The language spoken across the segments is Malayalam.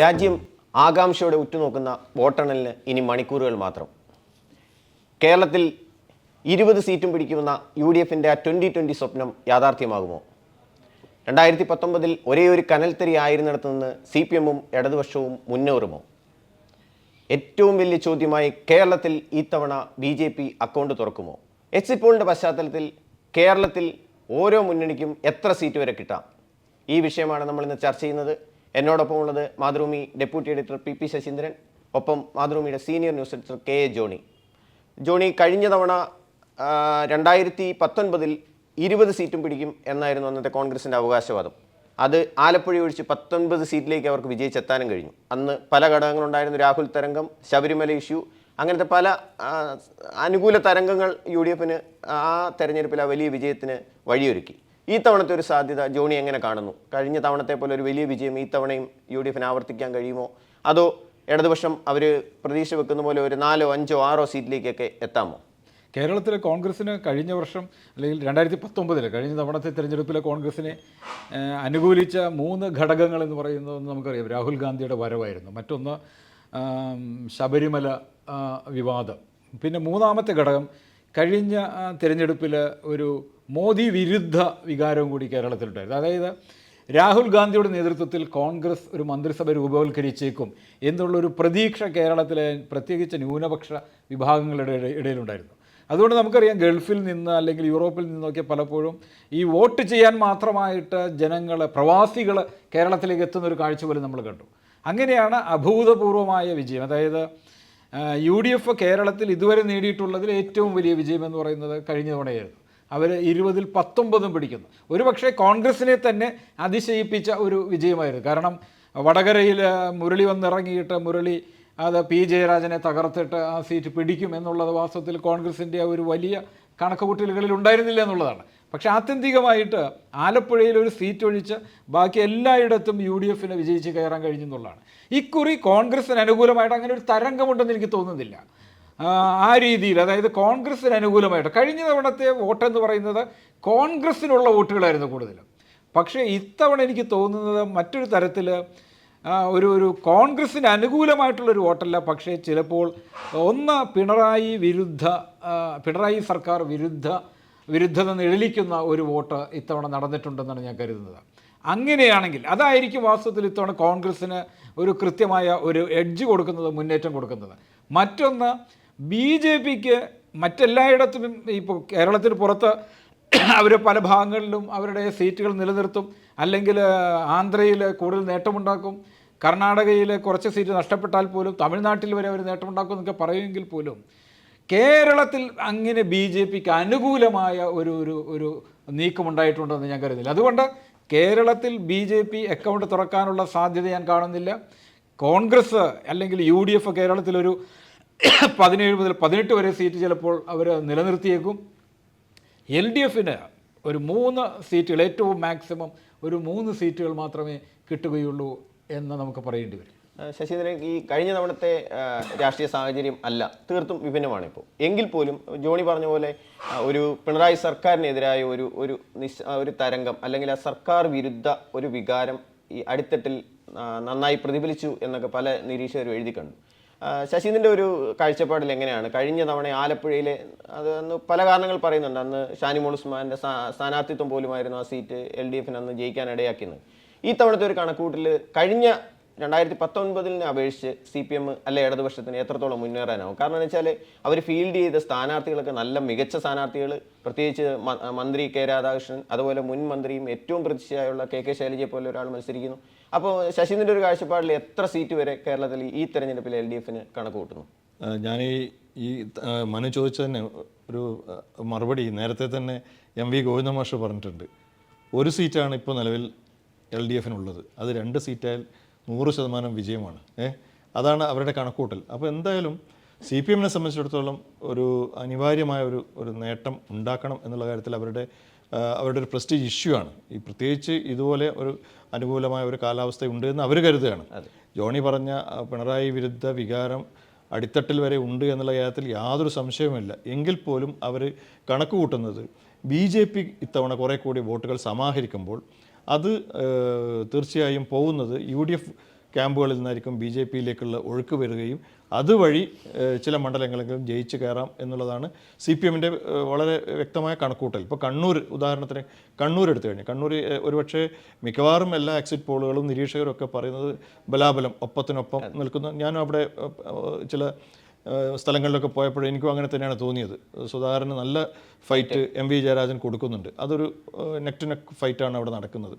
രാജ്യം ആകാംക്ഷയോടെ ഉറ്റുനോക്കുന്ന വോട്ടെണ്ണലിന് ഇനി മണിക്കൂറുകൾ മാത്രം. കേരളത്തിൽ ഇരുപത് സീറ്റും പിടിക്കുമെന്ന യു ഡി എഫിന്റെ ആ ട്വന്റി ട്വന്റി സ്വപ്നം യാഥാർത്ഥ്യമാകുമോ? രണ്ടായിരത്തി പത്തൊമ്പതിൽ ഒരേ ഒരു കനൽത്തരി ആയിരുന്നിടത്തു നിന്ന് സി പി എമ്മും ഇടതുപക്ഷവും മുന്നേറുമോ? ഏറ്റവും വലിയ ചോദ്യമായി കേരളത്തിൽ ഇത്തവണ ബി ജെ പി അക്കൗണ്ട് തുറക്കുമോ? എക്സിറ്റ് പോളിന്റെ പശ്ചാത്തലത്തിൽ കേരളത്തിൽ ഓരോ മുന്നണിക്കും എത്ര സീറ്റ് വരെ കിട്ടാം? ഈ വിഷയമാണ് നമ്മൾ ഇന്ന് ചർച്ച ചെയ്യുന്നത്. എന്നോടൊപ്പം ഉള്ളത് Mathrubhumi deputy editor P P Sasheendran ഒപ്പം മാതൃഭൂമിയുടെ senior news editor K A Johnny. Johnny കഴിഞ്ഞ തവണ രണ്ടായിരത്തി പത്തൊൻപതിൽ ഇരുപത് സീറ്റും പിടിക്കും എന്നായിരുന്നു അന്നത്തെ കോൺഗ്രസിന്റെ അവകാശവാദം. അത് ആലപ്പുഴ ഒഴിച്ച് പത്തൊൻപത് സീറ്റിലേക്ക് അവർക്ക് വിജയിച്ചെത്താനും കഴിഞ്ഞു. അന്ന് പല ഘടകങ്ങളുണ്ടായിരുന്നു. രാഹുൽ തരംഗം ശബരിമല ഇഷ്യൂ അങ്ങനത്തെ പല അനുകൂല തരംഗങ്ങൾ യു ഡി എഫിന് ആ തെരഞ്ഞെടുപ്പിൽ ആ വലിയ വിജയത്തിന് വഴിയൊരുക്കി. ഈ തവണത്തെ ഒരു സാധ്യത ജോണി എങ്ങനെ കാണുന്നു? കഴിഞ്ഞ തവണത്തെ പോലെ ഒരു വലിയ വിജയം ഈ തവണയും യു ഡി എഫിന് ആവർത്തിക്കാൻ കഴിയുമോ? അതോ ഇടതുപക്ഷം അവർ പ്രതീക്ഷ വെക്കുന്ന പോലെ ഒരു നാലോ അഞ്ചോ ആറോ സീറ്റിലേക്കൊക്കെ എത്താമോ? കേരളത്തിലെ കോൺഗ്രസ്സിന് കഴിഞ്ഞ വർഷം അല്ലെങ്കിൽ രണ്ടായിരത്തി പത്തൊമ്പതിൽ കഴിഞ്ഞ തവണത്തെ തിരഞ്ഞെടുപ്പിലെ കോൺഗ്രസ്സിനെ അനുകൂലിച്ച മൂന്ന് ഘടകങ്ങൾ എന്ന് പറയുന്നത് നമുക്കറിയാം. രാഹുൽ ഗാന്ധിയുടെ വരവായിരുന്നു. മറ്റൊന്ന് ശബരിമല വിവാദം. പിന്നെ മൂന്നാമത്തെ ഘടകം കഴിഞ്ഞ തിരഞ്ഞെടുപ്പിൽ ഒരു മോദി വിരുദ്ധ വികാരവും കൂടി കേരളത്തിലുണ്ടായിരുന്നു. അതായത് രാഹുൽ ഗാന്ധിയുടെ നേതൃത്വത്തിൽ കോൺഗ്രസ് ഒരു മന്ത്രിസഭ രൂപവൽക്കരിച്ചേക്കും എന്നുള്ളൊരു പ്രതീക്ഷ കേരളത്തിലെ പ്രത്യേകിച്ച് ന്യൂനപക്ഷ വിഭാഗങ്ങളുടെ ഇടയിലുണ്ടായിരുന്നു. അതുകൊണ്ട് നമുക്കറിയാം ഗൾഫിൽ നിന്ന് അല്ലെങ്കിൽ യൂറോപ്പിൽ നിന്നൊക്കെ പലപ്പോഴും ഈ വോട്ട് ചെയ്യാൻ മാത്രമായിട്ട് ജനങ്ങൾ പ്രവാസികൾ കേരളത്തിലേക്ക് എത്തുന്ന ഒരു കാഴ്ച പോലും നമ്മൾ കണ്ടു. അങ്ങനെയാണ് അഭൂതപൂർവമായ വിജയം. അതായത് യു ഡി എഫ് കേരളത്തിൽ ഇതുവരെ നേടിയിട്ടുള്ളതിൽ ഏറ്റവും വലിയ വിജയം എന്ന് പറയുന്നത് കഴിഞ്ഞ തവണയായിരുന്നു. അവർ ഇരുപതിൽ പത്തൊമ്പതും പിടിക്കുന്നു. ഒരുപക്ഷെ കോൺഗ്രസിനെ തന്നെ അതിശയിപ്പിച്ച ഒരു വിജയമായിരുന്നു. കാരണം വടകരയിൽ മുരളി വന്നിറങ്ങിയിട്ട് മുരളി അത് പി. ജയരാജനെ തകർത്തിട്ട് ആ സീറ്റ് പിടിക്കും എന്നുള്ളത് വാസ്തവത്തിൽ കോൺഗ്രസിന്റെ ഒരു വലിയ കണക്കുകൂട്ടലുകളിൽ ഉണ്ടായിരുന്നില്ല എന്നുള്ളതാണ്. പക്ഷെ ആത്യന്തികമായിട്ട് ആലപ്പുഴയിൽ ഒരു സീറ്റ് ഒഴിച്ച് ബാക്കി എല്ലായിടത്തും യു ഡി എഫിന് വിജയിച്ച് കയറാൻ കഴിഞ്ഞെന്നുള്ളതാണ്. ഇക്കുറി കോൺഗ്രസിന് അനുകൂലമായിട്ട് അങ്ങനെ ഒരു തരംഗമുണ്ടെന്ന് എനിക്ക് തോന്നുന്നില്ല. ആ, രീതിയിൽ അതായത് കോൺഗ്രസ്സിന് അനുകൂലമായിട്ട് കഴിഞ്ഞ തവണത്തെ വോട്ട് എന്ന് പറയുന്നത് കോൺഗ്രസ്സിനുള്ള വോട്ടുകളായിരുന്നു കൂടുതലും. പക്ഷേ ഇത്തവണ എനിക്ക് തോന്നുന്നത് മറ്റൊരു തരത്തിൽ ഒരു ഒരു കോൺഗ്രസ്സിന് അനുകൂലമായിട്ടുള്ളൊരു വോട്ടല്ല. പക്ഷേ ചിലപ്പോൾ ഒന്ന് പിണറായി വിരുദ്ധ പിണറായി സർക്കാർ വിരുദ്ധ വിരുദ്ധത നിഴലിക്കുന്ന ഒരു വോട്ട് ഇത്തവണ നടന്നിട്ടുണ്ടെന്നാണ് ഞാൻ കരുതുന്നത്. അങ്ങനെയാണെങ്കിൽ അതായിരിക്കും വാസ്തവത്തിൽ ഇത്തവണ കോൺഗ്രസ്സിന് ഒരു കൃത്യമായ ഒരു എഡ്ജ് കൊടുക്കുന്നത് മുന്നേറ്റം കൊടുക്കുന്നത്. മറ്റൊന്ന് ബി ജെ പിക്ക് മറ്റെല്ലായിടത്തും ഇപ്പോൾ കേരളത്തിന് പുറത്ത് അവർ പല ഭാഗങ്ങളിലും അവരുടെ സീറ്റുകൾ നിലനിർത്തും. അല്ലെങ്കിൽ ആന്ധ്രയിൽ കൂടുതൽ നേട്ടമുണ്ടാക്കും. കർണാടകയിൽ കുറച്ച് സീറ്റ് നഷ്ടപ്പെട്ടാൽ പോലും തമിഴ്നാട്ടിൽ വരെ അവർ നേട്ടമുണ്ടാക്കും എന്നൊക്കെ പറയുമെങ്കിൽ പോലും കേരളത്തിൽ അങ്ങനെ ബി ജെ പിക്ക് അനുകൂലമായ ഒരു ഒരു ഒരു നീക്കമുണ്ടായിട്ടുണ്ടെന്ന് ഞാൻ കരുതുന്നില്ല. അതുകൊണ്ട് കേരളത്തിൽ ബി ജെ പി അക്കൗണ്ട് തുറക്കാനുള്ള സാധ്യത ഞാൻ കാണുന്നില്ല. കോൺഗ്രസ് അല്ലെങ്കിൽ യു ഡി എഫ് കേരളത്തിലൊരു പതിനേഴ് മുതൽ പതിനെട്ട് വരെ സീറ്റ് ചിലപ്പോൾ അവർ നിലനിർത്തിയേക്കും. എൽ ഡി എഫിന് ഒരു മൂന്ന് സീറ്റുകൾ ഏറ്റവും മാക്സിമം ഒരു മൂന്ന് സീറ്റുകൾ മാത്രമേ കിട്ടുകയുള്ളൂ എന്ന് നമുക്ക് പറയേണ്ടി വരും. ശശീന്ദ്രൻ ഈ കഴിഞ്ഞ തവണത്തെ രാഷ്ട്രീയ സാഹചര്യം അല്ല തീർത്തും വിഭിന്നമാണ് ഇപ്പോൾ എങ്കിൽ പോലും ജോണി പറഞ്ഞ പോലെ ഒരു പിണറായി സർക്കാരിനെതിരായ ഒരു ഒരു നിശ് ഒരു തരംഗം അല്ലെങ്കിൽ ആ സർക്കാർ വിരുദ്ധ ഒരു വികാരം ഈ അടിത്തട്ടിൽ നന്നായി പ്രതിഫലിച്ചു എന്നൊക്കെ പല നിരീക്ഷകരും എഴുതി കണ്ടു ശശീന്ദ്രന്റെ ഒരു കാഴ്ചപ്പാടിൽ എങ്ങനെയാണ്? കഴിഞ്ഞ തവണ ആലപ്പുഴയിലെ അത് അന്ന് പല കാരണങ്ങൾ പറയുന്നുണ്ട്. അന്ന് ഷാനിമോൾ ഉസ്മാന്റെ സ്ഥാ- സ്ഥാനാർത്ഥിത്വം പോലുമായിരുന്നു ആ സീറ്റ് എൽ ഡി എഫിന് അന്ന് ജയിക്കാൻ ഇടയാക്കിയത് ഈ തവണത്തെ ഒരു കണക്കൂട്ടിൽ കഴിഞ്ഞ രണ്ടായിരത്തി പത്തൊൻപതിനെ അപേക്ഷിച്ച് സി പി എം അല്ലെ ഇടതുപക്ഷത്തിന് എത്രത്തോളം മുന്നേറാനാവും? കാരണം എന്ന് വെച്ചാൽ അവർ ഫീൽഡ് ചെയ്ത സ്ഥാനാർത്ഥികളൊക്കെ നല്ല മികച്ച സ്ഥാനാർത്ഥികൾ പ്രത്യേകിച്ച് മന്ത്രി കെ രാധാകൃഷ്ണൻ അതുപോലെ മുൻ മന്ത്രിയും ഏറ്റവും പ്രതിഷ്ഠയായുള്ള കെ കെ ശൈലജയെ പോലെ ഒരാൾ മത്സരിക്കുന്നു. അപ്പോൾ ശശീന്ദ്രന്റെ ഒരു കാഴ്ചപ്പാടിൽ എത്ര സീറ്റ് വരെ കേരളത്തിൽ ഈ തെരഞ്ഞെടുപ്പിൽ എൽ ഡി എഫിന് കണക്ക് കൂട്ടുന്നു? ഞാൻ ഈ ഈ മനു ചോദിച്ചതിന് ഒരു മറുപടി നേരത്തെ തന്നെ എം വി ഗോവിന്ദ മാഷ് പറഞ്ഞിട്ടുണ്ട്. ഒരു സീറ്റാണ് ഇപ്പോൾ നിലവിൽ എൽ ഡി എഫിനുള്ളത് അത് രണ്ട് സീറ്റായാൽ നൂറ് ശതമാനം വിജയമാണ്. ഏ അതാണ് അവരുടെ കണക്കൂട്ടൽ. അപ്പോൾ എന്തായാലും സി പി എമ്മിനെ സംബന്ധിച്ചിടത്തോളം ഒരു അനിവാര്യമായ ഒരു ഒരു നേട്ടം ഉണ്ടാക്കണം എന്നുള്ള കാര്യത്തിൽ അവരുടെ അവരുടെ ഒരു പ്രസ്റ്റീജ് ഇഷ്യൂ ആണ്. ഈ പ്രത്യേകിച്ച് ഇതുപോലെ ഒരു അനുകൂലമായ ഒരു കാലാവസ്ഥ ഉണ്ട് എന്ന് അവർ കരുതുകയാണ്. ജോണി പറഞ്ഞ പിണറായി വിരുദ്ധ വികാരം അടിത്തട്ടിൽ വരെ ഉണ്ട് എന്നുള്ള കാര്യത്തിൽ യാതൊരു സംശയവുമില്ല എങ്കിൽ പോലും അവർ കണക്ക് കൂട്ടുന്നത് ബി ജെ പി ഇത്തവണ കുറേ കൂടി വോട്ടുകൾ സമാഹരിക്കുമ്പോൾ അത് തീർച്ചയായും പോകുന്നത് യു ഡി എഫ് ക്യാമ്പുകളിൽ നിന്നായിരിക്കും ബി ജെ പിയിലേക്കുള്ള ഒഴുക്ക് വരികയും അതുവഴി ചില മണ്ഡലങ്ങളെങ്കിലും ജയിച്ച് കയറാം എന്നുള്ളതാണ് സി പി എമ്മിന്റെ വളരെ വ്യക്തമായ കണക്കൂട്ടൽ. ഇപ്പോൾ കണ്ണൂർ ഉദാഹരണത്തിന് കണ്ണൂർ എടുത്തു കഴിഞ്ഞാൽ കണ്ണൂർ ഒരുപക്ഷെ മിക്കവാറും എല്ലാ എക്സിറ്റ് പോളുകളും നിരീക്ഷകരും ഒക്കെ പറയുന്നത് ബലാബലം ഒപ്പത്തിനൊപ്പം നിൽക്കുന്നു. ഞാനും അവിടെ ചില സ്ഥലങ്ങളിലൊക്കെ പോയപ്പോൾ എനിക്കും അങ്ങനെ തന്നെയാണ് തോന്നിയത്. സുധാകരന് നല്ല ഫൈറ്റ് എം വി ജയരാജൻ കൊടുക്കുന്നുണ്ട്. അതൊരു നെക്ക് ടു നെക്ക് ഫൈറ്റാണ് അവിടെ നടക്കുന്നത്.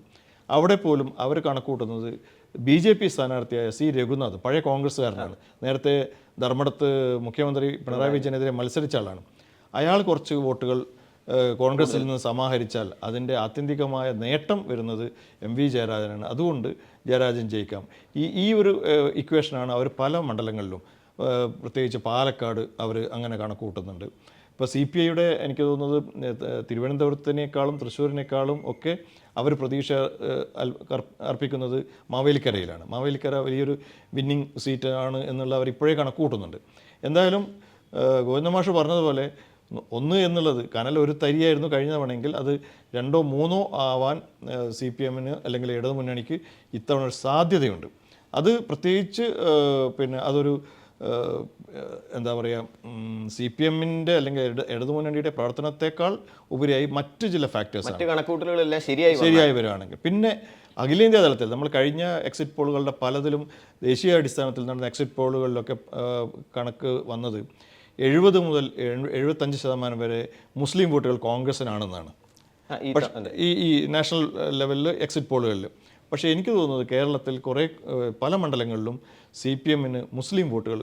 അവിടെ പോലും അവർ കണക്കൂട്ടുന്നത് ബി ജെ പി സ്ഥാനാർത്ഥിയായ സി രഘുനാഥ് പഴയ കോൺഗ്രസ്സുകാരനാണ്. നേരത്തെ ധർമ്മടത്ത് മുഖ്യമന്ത്രി പിണറായി വിജയനെതിരെ മത്സരിച്ച ആളാണ്. അയാൾ കുറച്ച് വോട്ടുകൾ കോൺഗ്രസിൽ നിന്ന് സമാഹരിച്ചാൽ അതിന്റെ ആത്യന്തികമായ നേട്ടം വരുന്നത് എം വി ജയരാജനാണ്. അതുകൊണ്ട് ജയരാജൻ ജയിക്കാം. ഈ ഈ ഒരു ഇക്വേഷനാണ് അവർ പല മണ്ഡലങ്ങളിലും പ്രത്യേകിച്ച് പാലക്കാട് അവർ അങ്ങനെ കണക്ക് കൂട്ടുന്നുണ്ട് ഇപ്പോൾ സി പി ഐയുടെ എനിക്ക് തോന്നുന്നത് തിരുവനന്തപുരത്തിനേക്കാളും തൃശ്ശൂരിനേക്കാളും ഒക്കെ അവർ പ്രതീക്ഷ അർപ്പിക്കുന്നത് മാവേലിക്കരയിലാണ്. മാവേലിക്കര വലിയൊരു വിന്നിങ് സീറ്റ് ആണ് എന്നുള്ള അവർ ഇപ്പോഴേ കണക്ക് കൂട്ടുന്നുണ്ട് എന്തായാലും ഗോവിന്ദമാഷ് പറഞ്ഞതുപോലെ ഒന്ന് എന്നുള്ളത് കനൽ ഒരു തരിയായിരുന്നു കഴിഞ്ഞ തവണയെങ്കിൽ അത് രണ്ടോ മൂന്നോ ആവാൻ സി പി എമ്മിന് അല്ലെങ്കിൽ ഇടതു മുന്നണിക്ക് ഇത്തവണ ഒരു സാധ്യതയുണ്ട്. അത് പ്രത്യേകിച്ച് പിന്നെ അതൊരു എന്താ പറയുക സി പി എമ്മിന്റെ അല്ലെങ്കിൽ ഇട ഇടതുമുന്നണിയുടെ പ്രവർത്തനത്തെക്കാൾ ഉപരിയായി മറ്റു ചില ഫാക്ടേഴ്സ് മറ്റ് കണക്കൂട്ടലുകളെല്ലാം ശരിയായി ശരിയായി വരികയാണെങ്കിൽ. പിന്നെ അഖിലേന്ത്യാ തലത്തിൽ നമ്മൾ കഴിഞ്ഞ എക്സിറ്റ് പോളുകളുടെ പലതിലും ദേശീയ അടിസ്ഥാനത്തിൽ നടന്ന എക്സിറ്റ് പോളുകളിലൊക്കെ കണക്ക് വന്നത് എഴുപത് മുതൽ എഴു- എഴുപത്തഞ്ച് ശതമാനം വരെ മുസ്ലിം വോട്ടുകൾ കോൺഗ്രസിനാണെന്നാണ് പക്ഷേ ഈ ഈ നാഷണൽ ലെവലിൽ എക്സിറ്റ് പോളുകളിൽ പക്ഷേ എനിക്ക് തോന്നുന്നത് കേരളത്തിൽ കുറേ പല മണ്ഡലങ്ങളിലും സി പി എമ്മിന് മുസ്ലിം വോട്ടുകൾ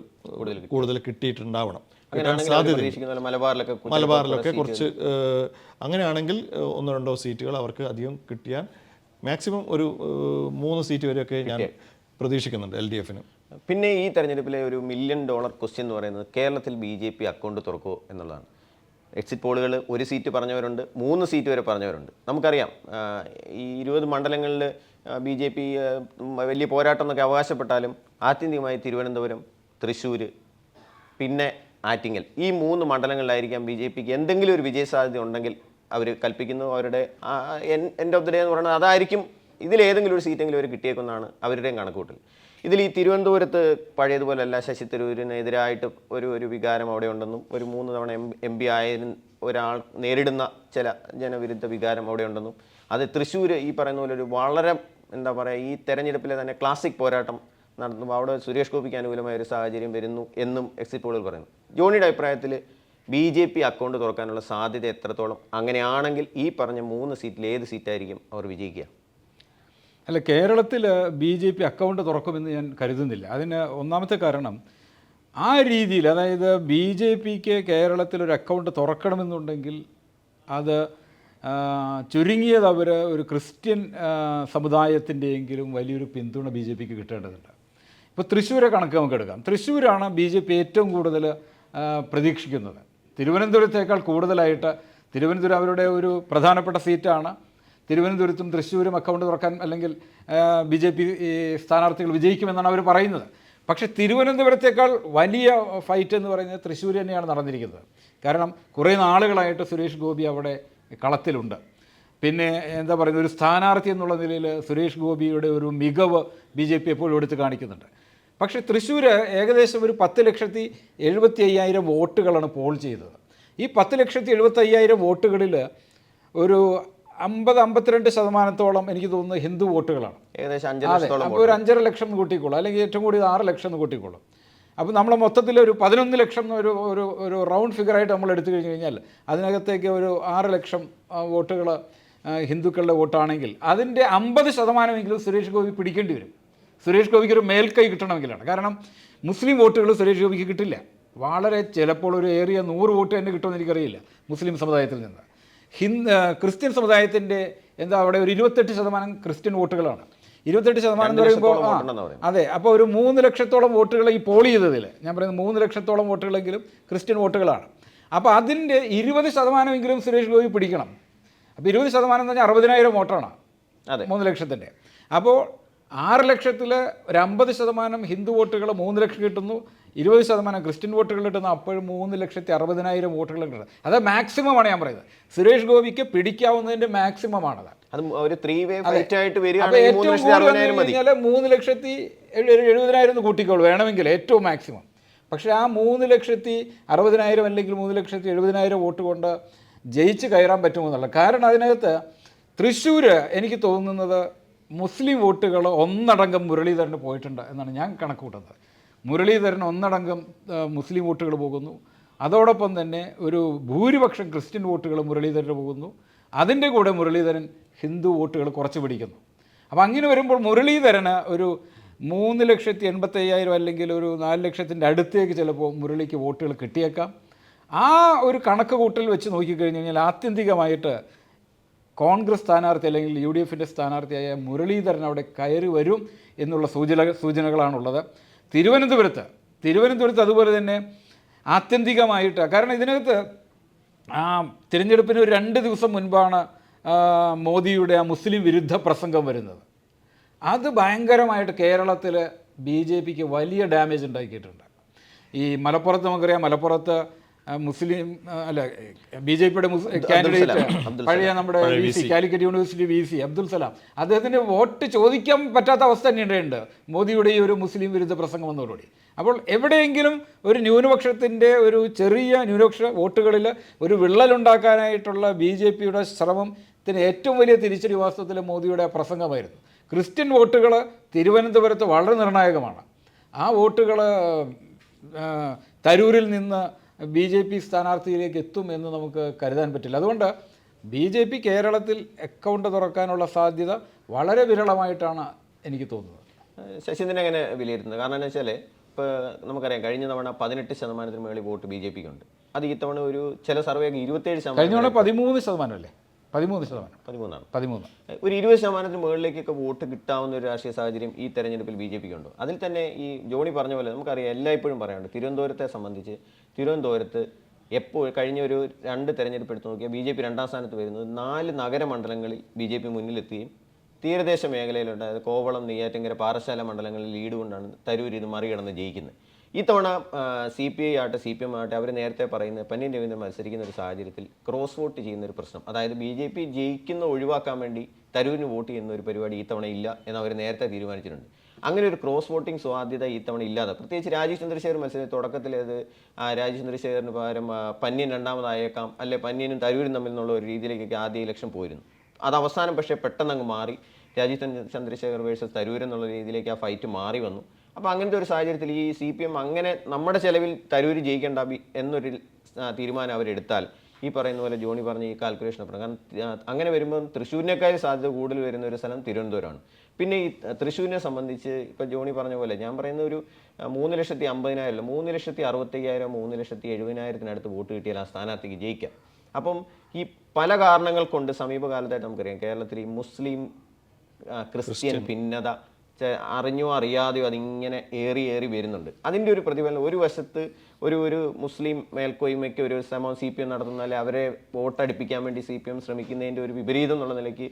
കൂടുതൽ കിട്ടിയിട്ടുണ്ടാവണം. കിട്ടാൻ സാധ്യത മലബാറിലൊക്കെ കുറച്ച് അങ്ങനെയാണെങ്കിൽ ഒന്ന് ഒന്നോ രണ്ടോ സീറ്റുകൾ അവർക്ക് അധികം കിട്ടിയാൽ മാക്സിമം ഒരു മൂന്ന് സീറ്റ് വരെയൊക്കെ ഞാൻ പ്രതീക്ഷിക്കുന്നുണ്ട് എൽ ഡി എഫിന്. പിന്നെ ഈ തെരഞ്ഞെടുപ്പിലെ ഒരു മില്യൺ ഡോളർ ക്വസ്റ്റ്യൻ എന്ന് പറയുന്നത് കേരളത്തിൽ ബി ജെ പി അക്കൗണ്ട് തുറക്കുമോ എന്നുള്ളതാണ്. എക്സിറ്റ് പോളുകൾ ഒരു സീറ്റ് പറഞ്ഞവരുണ്ട് മൂന്ന് സീറ്റ് വരെ പറഞ്ഞവരുണ്ട്. നമുക്കറിയാം ഈ ഇരുപത് മണ്ഡലങ്ങളിൽ ബി ജെ പി വലിയ പോരാട്ടം എന്നൊക്കെ അവകാശപ്പെട്ടാലും ആത്യന്തികമായി തിരുവനന്തപുരം തൃശ്ശൂർ പിന്നെ ആറ്റിങ്ങൽ. ഈ മൂന്ന് മണ്ഡലങ്ങളിലായിരിക്കാം ബി ജെ പിക്ക് എന്തെങ്കിലും ഒരു വിജയസാധ്യത ഉണ്ടെങ്കിൽ അവർ കൽപ്പിക്കുന്നു അവരുടെ ദി ഡേ എന്ന് പറയുന്നത് അതായിരിക്കും ഇതിലേതെങ്കിലും ഒരു സീറ്റെങ്കിലും അവർ കിട്ടിയേക്കുന്നതാണ് അവരുടെയും കണക്കൂട്ടൽ ഇതിൽ ഈ തിരുവനന്തപുരത്ത് പഴയതുപോലെയല്ല ശശി തരൂരിനെതിരായിട്ട് ഒരു ഒരു വികാരം അവിടെ ഉണ്ടെന്നും ഒരു മൂന്ന് തവണ എം എം പി ആയ ഒരാൾ നേരിടുന്ന ചില ജനവിരുദ്ധ വികാരം അവിടെ ഉണ്ടെന്നും അത് തൃശ്ശൂർ ഈ പറയുന്ന പോലെ ഒരു വളരെ എന്താ പറയുക ഈ തെരഞ്ഞെടുപ്പിലെ തന്നെ ക്ലാസിക് പോരാട്ടം നടത്തുമ്പോൾ അവിടെ സുരേഷ് ഗോപിക്ക് അനുകൂലമായ ഒരു സാഹചര്യം വരുന്നു എന്നും എക്സിറ്റ് പോളുകൾ പറയുന്നു. ജോണിയുടെ അഭിപ്രായത്തിൽ ബി ജെ പി അക്കൗണ്ട് തുറക്കാനുള്ള സാധ്യത എത്രത്തോളം? അങ്ങനെയാണെങ്കിൽ ഈ പറഞ്ഞ മൂന്ന് സീറ്റിൽ ഏത് സീറ്റായിരിക്കും അവർ വിജയിക്കുക? അല്ല കേരളത്തിൽ ബി ജെ പി അക്കൗണ്ട് തുറക്കുമെന്ന് ഞാൻ കരുതുന്നില്ല. അതിന് ഒന്നാമത്തെ കാരണം ആ രീതിയിൽ അതായത് ബി ജെ പിക്ക് കേരളത്തിൽ ഒരു അക്കൗണ്ട് തുറക്കണമെന്നുണ്ടെങ്കിൽ അത് ചുരുങ്ങിയത് അവർ ഒരു ക്രിസ്ത്യൻ സമുദായത്തിന്റെയെങ്കിലും വലിയൊരു പിന്തുണ ബി ജെ പിക്ക് കിട്ടേണ്ടതുണ്ട്. ഇപ്പോൾ തൃശ്ശൂരെ കണക്ക് നമുക്ക് എടുക്കാം. തൃശ്ശൂരാണ് ബി ജെ പി ഏറ്റവും കൂടുതൽ പ്രതീക്ഷിക്കുന്നത്. തിരുവനന്തപുരത്തേക്കാൾ കൂടുതലായിട്ട് തിരുവനന്തപുരം അവരുടെ ഒരു പ്രധാനപ്പെട്ട സീറ്റാണ്. തിരുവനന്തപുരത്തും തൃശ്ശൂരും അക്കൗണ്ട് തുറക്കാൻ അല്ലെങ്കിൽ ബി ജെ പി സ്ഥാനാർത്ഥികൾ വിജയിക്കുമെന്നാണ് അവർ പറയുന്നത്. പക്ഷേ തിരുവനന്തപുരത്തേക്കാൾ വലിയ ഫൈറ്റ് എന്ന് പറയുന്നത് തൃശ്ശൂർ തന്നെയാണ് നടന്നിരിക്കുന്നത്. കാരണം കുറേ നാളുകളായിട്ട് സുരേഷ് ഗോപി അവിടെ കളത്തിലുണ്ട്. പിന്നെ എന്താ പറയുന്നത് ഒരു സ്ഥാനാർത്ഥി എന്നുള്ള നിലയിൽ സുരേഷ് ഗോപിയുടെ ഒരു മികവ് ബി ജെ പി എപ്പോഴും എടുത്ത് കാണിക്കുന്നുണ്ട്. പക്ഷേ തൃശ്ശൂർ ഏകദേശം ഒരു പത്ത് ലക്ഷത്തി എഴുപത്തി അയ്യായിരം വോട്ടുകളാണ് പോൾ ചെയ്തത്. ഈ പത്ത് ലക്ഷത്തി എഴുപത്തി അയ്യായിരം വോട്ടുകളിൽ ഒരു അമ്പത് അമ്പത്തിരണ്ട് ശതമാനത്തോളം എനിക്ക് തോന്നുന്നു ഹിന്ദു വോട്ടുകളാണ്. ഏകദേശം അപ്പോൾ ഒരു അഞ്ചര ലക്ഷം കൂട്ടിക്കോളും കൂട്ടിക്കോളൂ. അല്ലെങ്കിൽ ഏറ്റവും കൂടി ആറ് ലക്ഷം എന്ന് കൂട്ടിക്കോളൂ. അപ്പോൾ നമ്മൾ മൊത്തത്തിൽ ഒരു പതിനൊന്ന് ലക്ഷം ഒരു ഒരു ഒരു റൗണ്ട് ഫിഗറായിട്ട് നമ്മൾ എടുത്തു കഴിഞ്ഞ് കഴിഞ്ഞാൽ അതിനകത്തേക്ക് ഒരു ആറ് ലക്ഷം വോട്ടുകൾ ഹിന്ദുക്കളുടെ വോട്ടാണെങ്കിൽ അതിന്റെ അമ്പത് ശതമാനമെങ്കിലും സുരേഷ് ഗോപി പിടിക്കേണ്ടി വരും. സുരേഷ് ഗോപിക്ക് ഒരു മേൽക്കൈ കിട്ടണമെങ്കിലാണ്. കാരണം മുസ്ലിം വോട്ടുകൾ സുരേഷ് ഗോപിക്ക് കിട്ടില്ല. വളരെ ചിലപ്പോൾ ഒരു ഏറിയ നൂറ് വോട്ട് തന്നെ കിട്ടുമെന്ന് എനിക്കറിയില്ല മുസ്ലിം സമുദായത്തിൽ നിന്ന്. ഹിന്ദ് ക്രിസ്ത്യൻ സമുദായത്തിന്റെ എന്താ അവിടെ ഒരു ഇരുപത്തെട്ട് ശതമാനം ക്രിസ്ത്യൻ വോട്ടുകളാണ്. ഇരുപത്തെട്ട് ശതമാനം എന്ന് പറയുമ്പോൾ ആ, അതെ അപ്പോൾ ഒരു മൂന്ന് ലക്ഷത്തോളം വോട്ടുകൾ ഈ പോൾ ചെയ്തതിൽ ഞാൻ പറയുന്നത് മൂന്ന് ലക്ഷത്തോളം വോട്ടുകളെങ്കിലും ക്രിസ്ത്യൻ വോട്ടുകളാണ്. അപ്പോൾ അതിന്റെ ഇരുപത് ശതമാനമെങ്കിലും സുരേഷ് ഗോപി പിടിക്കണം. അപ്പോൾ ഇരുപത് ശതമാനം എന്ന് പറഞ്ഞാൽ അറുപതിനായിരം വോട്ടാണ് അതെ. മൂന്ന് ലക്ഷത്തിന്റെ അപ്പോൾ ആറ് ലക്ഷത്തിൽ ഒരു അമ്പത് ശതമാനം ഹിന്ദു വോട്ടുകൾ മൂന്ന് ലക്ഷം കിട്ടുന്നു. ഇരുപത് ശതമാനം ക്രിസ്ത്യൻ വോട്ടുകൾ കിട്ടുന്ന അപ്പോഴും മൂന്ന് ലക്ഷത്തി അറുപതിനായിരം വോട്ടുകൾ കിട്ടുന്നത് അത് മാക്സിമം ആണ് ഞാൻ പറയുന്നത്. സുരേഷ് ഗോപിക്ക് പിടിക്കാവുന്നതിന്റെ മാക്സിമം ആണത് അത്. ഒരു ത്രീ വേ ഫൈറ്റ് ആയിട്ട് വരികയാണെങ്കിൽ മൂന്ന് ലക്ഷത്തി എഴുപതിനായിരം കൂട്ടിക്കോളൂ. വേണമെങ്കിൽ ഏറ്റവും മാക്സിമം പക്ഷേ ആ മൂന്ന് ലക്ഷത്തി അറുപതിനായിരം അല്ലെങ്കിൽ മൂന്ന് ലക്ഷത്തി എഴുപതിനായിരം വോട്ട് കൊണ്ട് ജയിച്ച് കയറാൻ പറ്റുമെന്നുള്ള കാരണം അതിനകത്ത് തൃശ്ശൂർ എനിക്ക് തോന്നുന്നത് മുസ്ലിം വോട്ടുകൾ ഒന്നടങ്കം മുരളീധരന് പോയിട്ടുണ്ട് എന്നാണ് ഞാൻ കണക്ക് കൂട്ടുന്നത് മുരളീധരൻ ഒന്നടങ്കം മുസ്ലിം വോട്ടുകൾ പോകുന്നു. അതോടൊപ്പം തന്നെ ഒരു ഭൂരിപക്ഷം ക്രിസ്ത്യൻ വോട്ടുകൾ മുരളീധരന് പോകുന്നു. അതിന്റെ കൂടെ മുരളീധരൻ ഹിന്ദു വോട്ടുകൾ കുറച്ച് പിടിക്കുന്നു. അപ്പോൾ അങ്ങനെ വരുമ്പോൾ മുരളീധരന് ഒരു മൂന്ന് ലക്ഷത്തി എൺപത്തയ്യായിരം അല്ലെങ്കിൽ ഒരു നാല് ലക്ഷത്തിന്റെ അടുത്തേക്ക് ചിലപ്പോൾ മുരളിക്ക് വോട്ടുകൾ കിട്ടിയേക്കാം. ആ ഒരു കണക്ക് കൂട്ടൽ വെച്ച് നോക്കിക്കഴിഞ്ഞ് കഴിഞ്ഞാൽ ആത്യന്തികമായിട്ട് കോൺഗ്രസ് സ്ഥാനാർത്ഥി അല്ലെങ്കിൽ യു ഡി എഫിന്റെ സ്ഥാനാർത്ഥിയായ മുരളീധരൻ അവിടെ കയറി വരും എന്നുള്ള സൂചന സൂചനകളാണുള്ളത്. തിരുവനന്തപുരത്ത് തിരുവനന്തപുരത്ത് അതുപോലെ തന്നെ ആത്യന്തികമായിട്ട് കാരണം ഇതിനകത്ത് ആ തിരഞ്ഞെടുപ്പിന് ഒരു രണ്ട് ദിവസം മുൻപാണ് മോദിയുടെ ആ മുസ്ലിം വിരുദ്ധ പ്രസംഗം വരുന്നത്. അത് ഭയങ്കരമായിട്ട് കേരളത്തിൽ ബി ജെ പിക്ക് വലിയ ഡാമേജ് ഉണ്ടാക്കിയിട്ടുണ്ട്. ഈ മലപ്പുറത്ത് നമുക്കറിയാം മലപ്പുറത്ത് മുസ്ലിം അല്ല ബി ജെ പിയുടെ കാൻഡിഡേറ്റ് പഴയ നമ്മുടെ V C Calicut university V C Abdul Salam. അദ്ദേഹത്തിന് വോട്ട് ചോദിക്കാൻ പറ്റാത്ത അവസ്ഥ തന്നെയുണ്ട് മോദിയുടെ ഈ ഒരു മുസ്ലിം വിരുദ്ധ പ്രസംഗം വന്നതോടുകൂടി. അപ്പോൾ എവിടെയെങ്കിലും ഒരു ന്യൂനപക്ഷത്തിന്റെ ഒരു ചെറിയ ന്യൂനപക്ഷ വോട്ടുകളിൽ ഒരു വിള്ളലുണ്ടാക്കാനായിട്ടുള്ള ബി ജെ പിയുടെ ശ്രമത്തിന് ഏറ്റവും വലിയ തിരിച്ചടി വാസ്തവത്തിൽ മോദിയുടെ പ്രസംഗമായിരുന്നു. ക്രിസ്ത്യൻ വോട്ടുകൾ തിരുവനന്തപുരത്ത് വളരെ നിർണായകമാണ്. ആ വോട്ടുകൾ തരൂരിൽ നിന്ന് ബി ജെ പി സ്ഥാനാർത്ഥിയിലേക്ക് എത്തും എന്ന് നമുക്ക് കരുതാൻ പറ്റില്ല. അതുകൊണ്ട് ബി ജെ പി കേരളത്തിൽ അക്കൗണ്ട് തുറക്കാനുള്ള സാധ്യത വളരെ വിരളമായിട്ടാണ് എനിക്ക് തോന്നുന്നത്. ശശീന്ദ്രൻ എങ്ങനെ വിലയിരുത്തുന്നത്? കാരണം എന്താ വെച്ചാൽ ഇപ്പോൾ നമുക്കറിയാം കഴിഞ്ഞ തവണ പതിനെട്ട് ശതമാനത്തിന് മേളിൽ വോട്ട് ബി ജെ പിക്ക് ഉണ്ട് അത് ഈ തവണ ഒരു ചില സർവേ ഇരുപത്തേഴ് ശതമാനം കഴിഞ്ഞ തവണ പതിമൂന്ന് ശതമാനം അല്ലേ പതിമൂന്ന് ശതമാനം. പതിമൂന്നാണ്. പതിമൂന്ന്. ഒരു ഇരുപത് ശതമാനത്തിന് മുകളിലേക്കൊക്കെ വോട്ട് കിട്ടാവുന്ന ഒരു രാഷ്ട്രീയ സാഹചര്യം ഈ തെരഞ്ഞെടുപ്പിൽ ബി ജെ പിക്ക് ഉണ്ടോ അതിൽ തന്നെ ഈ ജോണി പറഞ്ഞ പോലെ നമുക്കറിയാം എല്ലായ്പ്പോഴും പറയാനുണ്ട് തിരുവനന്തപുരത്തെ സംബന്ധിച്ച് തിരുവനന്തപുരത്ത് എപ്പോൾ കഴിഞ്ഞ ഒരു രണ്ട് തെരഞ്ഞെടുപ്പ് എടുത്ത് നോക്കിയാൽ ബി ജെ പി രണ്ടാം സ്ഥാനത്ത് വരുന്നത് നാല് നഗരമണ്ഡലങ്ങളിൽ ബി ജെ പി മുന്നിലെത്തുകയും തീരദേശ മേഖലയിലുണ്ട്. അതായത് കോവളം നെയ്യാറ്റിങ്കര പാറശാല മണ്ഡലങ്ങളിൽ ലീഡ് കൊണ്ടാണ് തരൂർ ഇത് മറികടന്ന് ജയിക്കുന്നത്. ഇത്തവണ സി പി ഐ ആട്ടെ സി പി എം ആകട്ടെ അവർ നേരത്തെ പറയുന്ന പന്നിയൻ രവീന്ദ്രൻ മത്സരിക്കുന്ന ഒരു സാഹചര്യത്തിൽ ക്രോസ് വോട്ട് ചെയ്യുന്ന ഒരു പ്രശ്നം. അതായത് ബി ജെ പി ജയിക്കുന്ന ഒഴിവാക്കാൻ വേണ്ടി തരൂരിന് വോട്ട് ചെയ്യുന്ന ഒരു പരിപാടി ഇത്തവണ ഇല്ല എന്ന് അവർ നേരത്തെ തീരുമാനിച്ചിട്ടുണ്ട്. അങ്ങനെ ഒരു ക്രോസ് വോട്ടിംഗ് സ്വാധ്യത ഈ തവണ ഇല്ലാതെ. പ്രത്യേകിച്ച് രാജീവ് ചന്ദ്രശേഖർ മത്സരം തുടക്കത്തിൽ അത് രാജീവ് ചന്ദ്രശേഖറിന് പകരം പന്യൻ രണ്ടാമതായേക്കാം അല്ലെ പന്യനും തരൂരും തമ്മിൽ ഒരു രീതിയിലേക്കൊക്കെ ആദ്യ ഇലക്ഷൻ പോയിരുന്നു. അത് അവസാനം പക്ഷേ പെട്ടെന്ന് അങ്ങ് മാറി. രാജീവ് ചന്ദ്രശേഖർ വേഴ്സസ് തരൂർ എന്നുള്ള രീതിയിലേക്ക് ആ ഫൈറ്റ് മാറി വന്നു. അപ്പോൾ അങ്ങനത്തെ ഒരു സാഹചര്യത്തിൽ ഈ സി പി എം അങ്ങനെ നമ്മുടെ ചെലവിൽ തരൂർ ജയിക്കേണ്ട എന്നൊരു തീരുമാനം അവരെടുത്താൽ ഈ പറയുന്ന പോലെ ജോണി പറഞ്ഞ ഈ കാൽക്കുലേഷൻ കാരണം അങ്ങനെ വരുമ്പോൾ തൃശ്ശൂരിനേക്കാൾ സാധ്യത കൂടുതൽ വരുന്ന ഒരു സ്ഥലം തിരുവനന്തപുരമാണ്. പിന്നെ ഈ തൃശ്ശൂരിനെ സംബന്ധിച്ച് ഇപ്പോൾ ജോണി പറഞ്ഞ പോലെ ഞാൻ പറയുന്ന ഒരു മൂന്ന് ലക്ഷത്തി അമ്പതിനായിരം അല്ല മൂന്ന് ലക്ഷത്തി അറുപത്തയ്യായിരം മൂന്ന് ലക്ഷത്തി എഴുപതിനായിരത്തിനടുത്ത് വോട്ട് കിട്ടിയാൽ ആ സ്ഥാനാർത്ഥിക്ക് ജയിക്കാം. അപ്പം ഈ പല കാരണങ്ങൾ കൊണ്ട് സമീപകാലത്തായിട്ട് നമുക്കറിയാം കേരളത്തിൽ ഈ മുസ്ലിം ക്രിസ്ത്യൻ ഭിന്നത അറിഞ്ഞോ അറിയാതെയോ അതിങ്ങനെ ഏറി ഏറി വരുന്നുണ്ട്. അതിന്റെ ഒരു പ്രതിഫലനം ഒരു വശത്ത് ഒരു ഒരു മുസ്ലിം മേൽക്കോയ്മയ്ക്ക് ഒരു ശ്രമം സി പി എം നടത്തുന്നാൽ അവരെ വോട്ടടിപ്പിക്കാൻ വേണ്ടി സി പി എം ശ്രമിക്കുന്നതിന്റെ ഒരു വിപരീതം എന്നുള്ള നിലയ്ക്ക്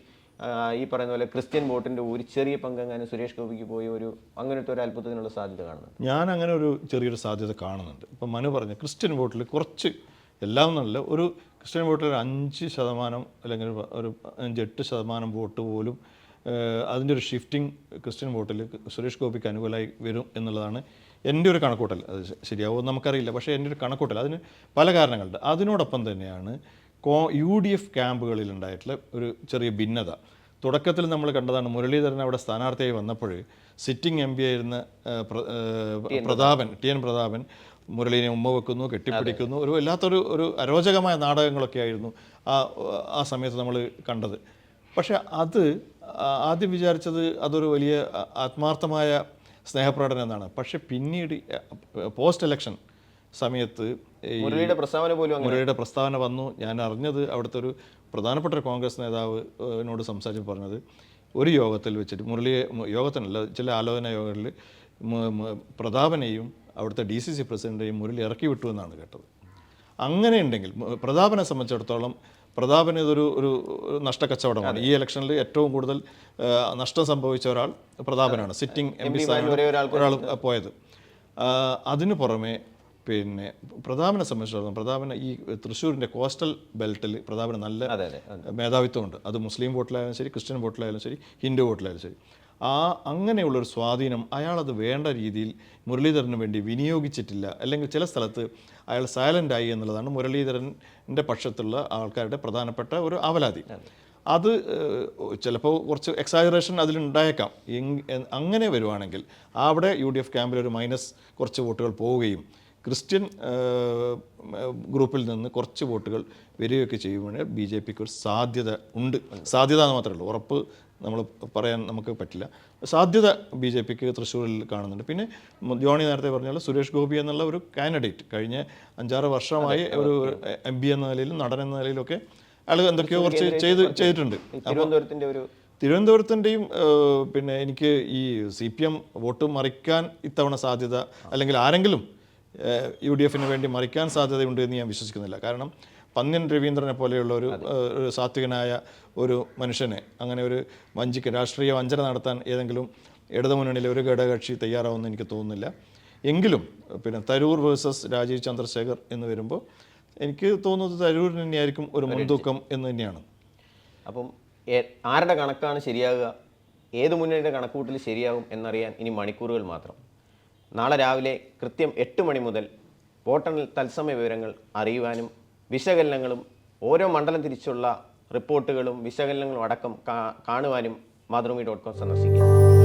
ഈ പറയുന്ന പോലെ ക്രിസ്ത്യൻ വോട്ടിന്റെ ഒരു ചെറിയ പങ്കെങ്ങാനും സുരേഷ് ഗോപിക്ക് പോയി ഒരു അങ്ങനത്തെ ഒരു അത്ഭുതത്തിനുള്ള സാധ്യത കാണുന്നുണ്ട്. ഞാൻ അങ്ങനെ ഒരു ചെറിയൊരു സാധ്യത കാണുന്നുണ്ട്. ഇപ്പം മനു പറഞ്ഞു ക്രിസ്ത്യൻ വോട്ടിൽ കുറച്ച് എല്ലാം എന്നല്ല ഒരു ക്രിസ്ത്യൻ വോട്ടിൽ ഒരു അഞ്ച് ശതമാനം അല്ലെങ്കിൽ ഒരു- അഞ്ച് എട്ട് ശതമാനം വോട്ട് പോലും അതിന്റെ ഒരു ഷിഫ്റ്റിംഗ് ക്രിസ്ത്യൻ വോട്ടിൽ സുരേഷ് ഗോപിക്ക് അനുകൂലമായി വരും എന്നുള്ളതാണ് എന്റെ ഒരു കണക്കൂട്ടൽ. അത് ശരിയാവുമെന്ന് നമുക്കറിയില്ല. പക്ഷേ എന്റെ ഒരു കണക്കൂട്ടൽ. അതിന് പല കാരണങ്ങളുണ്ട്. അതിനോടൊപ്പം തന്നെയാണ് കോ യു ഡി എഫ് ക്യാമ്പുകളിൽ ഉണ്ടായിട്ടുള്ള ഒരു ചെറിയ ഭിന്നത. തുടക്കത്തിൽ നമ്മൾ കണ്ടതാണ് മുരളീധരൻ അവിടെ സ്ഥാനാർത്ഥിയായി വന്നപ്പോൾ സിറ്റിംഗ് എം പി ആയിരുന്ന പ്രതാപൻ ടി എൻ പ്രതാപൻ മുരളീനെ ഉമ്മ വെക്കുന്നു കെട്ടിപ്പിടിക്കുന്നു. ഒരു വല്ലാത്തൊരു ഒരു അരോചകമായ നാടകങ്ങളൊക്കെ ആയിരുന്നു ആ ആ സമയത്ത് നമ്മൾ കണ്ടത്. പക്ഷെ അത് ആദ്യം വിചാരിച്ചത് അതൊരു വലിയ ആത്മാർത്ഥമായ സ്നേഹപ്രകടനം എന്നാണ്. പക്ഷെ പിന്നീട് പോസ്റ്റ് ഇലക്ഷൻ സമയത്ത് ഈ മുരളിയുടെ പ്രസ്താവന പോലും മുരളിയുടെ പ്രസ്താവന വന്നു. ഞാൻ അറിഞ്ഞത് അവിടുത്തെ ഒരു പ്രധാനപ്പെട്ട ഒരു കോൺഗ്രസ് നേതാവ് ഏഹ്, എന്നോട് സംസാരിച്ച് പറഞ്ഞത് ഒരു യോഗത്തിൽ വെച്ചിട്ട് മുരളിയെ യോഗത്തിനല്ല ചില ആലോചന യോഗങ്ങളിൽ പ്രതാപനെയും അവിടുത്തെ ഡി സി സി പ്രസിഡന്റിനെയും മുരളി ഇറക്കി വിട്ടു എന്നാണ് കേട്ടത്. അങ്ങനെയുണ്ടെങ്കിൽ പ്രതാപനെ സംബന്ധിച്ചിടത്തോളം പ്രതാപന് ഇതൊരു ഒരു നഷ്ടക്കച്ചവടമാണ്. ഈ ഇലക്ഷനിൽ ഏറ്റവും കൂടുതൽ നഷ്ടം സംഭവിച്ച ഒരാൾ പ്രതാപനാണ്. സിറ്റിംഗ് എം പി ഒരേ ഒരാൾ പോയത്. അതിനു പുറമെ പിന്നെ പ്രതാപനെ സംബന്ധിച്ചിടത്തോളം പ്രതാപന് ഈ തൃശ്ശൂരിന്റെ കോസ്റ്റൽ ബെൽറ്റിൽ പ്രതാപന് നല്ല മേധാവിത്വമുണ്ട്. അത് മുസ്ലിം വോട്ടിലായാലും ശരി ക്രിസ്ത്യൻ വോട്ടിലായാലും ശരി ഹിന്ദു വോട്ടിലായാലും ശരി. ആ അങ്ങനെയുള്ളൊരു സ്വാധീനം അയാളത് വേണ്ട രീതിയിൽ മുരളീധരന് വേണ്ടി വിനിയോഗിച്ചിട്ടില്ല. അല്ലെങ്കിൽ ചില സ്ഥലത്ത് അയാൾ സൈലന്റായി എന്നുള്ളതാണ് മുരളീധരന്റെ പക്ഷത്തുള്ള ആൾക്കാരുടെ പ്രധാനപ്പെട്ട ഒരു അവലാതി. അത്. ചിലപ്പോൾ കുറച്ച് എക്സാജറേഷൻ അതിലുണ്ടായേക്കാം. അങ്ങനെ വരുവാണെങ്കിൽ അവിടെ യു ഡി എഫ് ക്യാമ്പിൽ ഒരു മൈനസ് കുറച്ച് വോട്ടുകൾ പോവുകയും ക്രിസ്ത്യൻ ഗ്രൂപ്പിൽ നിന്ന് കുറച്ച് വോട്ടുകൾ വരികയൊക്കെ ചെയ്യുമ്പോൾ ബി ജെ പിക്ക് ഒരു സാധ്യത ഉണ്ട്. സാധ്യത എന്ന് മാത്രമേ ഉള്ളൂ. ഉറപ്പ് നമ്മൾ പറയാൻ നമുക്ക് പറ്റില്ല. സാധ്യത ബി ജെ പിക്ക് തൃശ്ശൂരിൽ കാണുന്നുണ്ട്. പിന്നെ ജോണി നേരത്തെ പറഞ്ഞ പോലെ സുരേഷ് ഗോപി എന്നുള്ള ഒരു കാൻഡിഡേറ്റ് കഴിഞ്ഞ അഞ്ചാറ് വർഷമായി ഒരു എം പി എന്ന നിലയിലും നടൻ എന്ന നിലയിലൊക്കെ അയാൾ എന്തൊക്കെയോ കുറച്ച് ചെയ്ത് ചെയ്തിട്ടുണ്ട്. ഒരു തിരുവനന്തപുരത്തിന്റെയും പിന്നെ എനിക്ക് ഈ സി പി എം വോട്ട് മറിക്കാൻ ഇത്തവണ സാധ്യത അല്ലെങ്കിൽ ആരെങ്കിലും യു ഡി എഫിന് വേണ്ടി മറിക്കാൻ സാധ്യതയുണ്ട് എന്ന് ഞാൻ വിശ്വസിക്കുന്നില്ല. കാരണം പന്ന്യൻ രവീന്ദ്രനെ പോലെയുള്ള ഒരു ഒരു സാത്വികനായ ഒരു മനുഷ്യനെ അങ്ങനെ ഒരു വഞ്ചിക്ക് രാഷ്ട്രീയ വഞ്ചന നടത്താൻ ഏതെങ്കിലും ഇടതുമുന്നണിയിലെ ഒരു ഘടകകക്ഷി തയ്യാറാവുമെന്ന് എനിക്ക് തോന്നുന്നില്ല. എങ്കിലും പിന്നെ തരൂർ വേഴ്സസ് രാജീവ് ചന്ദ്രശേഖർ എന്ന് വരുമ്പോൾ എനിക്ക് തോന്നുന്നത് തരൂരിന് തന്നെയായിരിക്കും ഒരു മുൻതൂക്കം എന്ന് തന്നെയാണ്. അപ്പം ആരുടെ കണക്കാണ് ശരിയാകുക? ഏത് മുന്നണിയുടെ കണക്കൂട്ടിൽ ശരിയാകും എന്നറിയാൻ ഇനി മണിക്കൂറുകൾ മാത്രം. നാളെ രാവിലെ കൃത്യം എട്ട് മണി മുതൽ വോട്ടെണ്ണൽ തത്സമയ വിവരങ്ങൾ അറിയുവാനും വിശകലനങ്ങളും ഓരോ മണ്ഡലം തിരിച്ചുള്ള റിപ്പോർട്ടുകളും വിശകലനങ്ങളും അടക്കം കാണുവാനും മാതൃഭൂമി ഡോട്ട് കോം സന്ദർശിക്കുക